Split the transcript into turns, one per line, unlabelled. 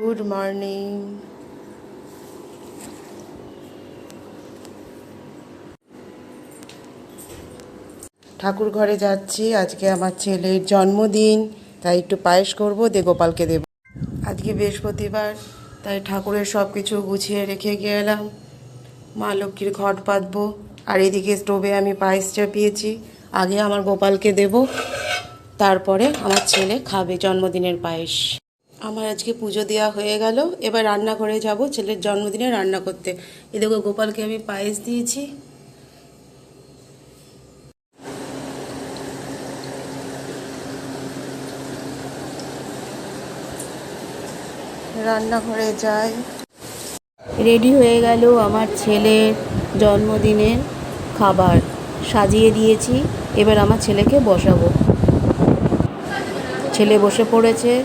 Good morning ঠাকুর ঘরে যাচ্ছি। আজকে আমার ছেলের জন্মদিন, তাই একটু পায়েস করব দে গোপালকে দেব। আজকে বৃহস্পতিবার, তাই ঠাকুরের সব কিছু গুছিয়ে রেখে গেলাম। মা লক্ষ্মীর ঘট পাতবো আর এদিকে স্টোভে আমি পায়েস চাপিয়েছি। আগে আমার গোপালকে দেব, তারপরে আমার ছেলে খাবে জন্মদিনের পায়েস। আমার আজকে পুজো দেওয়া হয়ে গেল। এবার রান্নাঘরে যাব ছেলের জন্মদিনে রান্না করতে। এদিকে গোপালকে আমি পায়েস দিয়েছি। রান্নাঘরে যাই।
রেডি হয়ে গেল আমার ছেলের জন্মদিনের খাবার। সাজিয়ে দিয়েছি। এবার আমার ছেলেকে বসাবো। ছেলে বসে পড়েছে।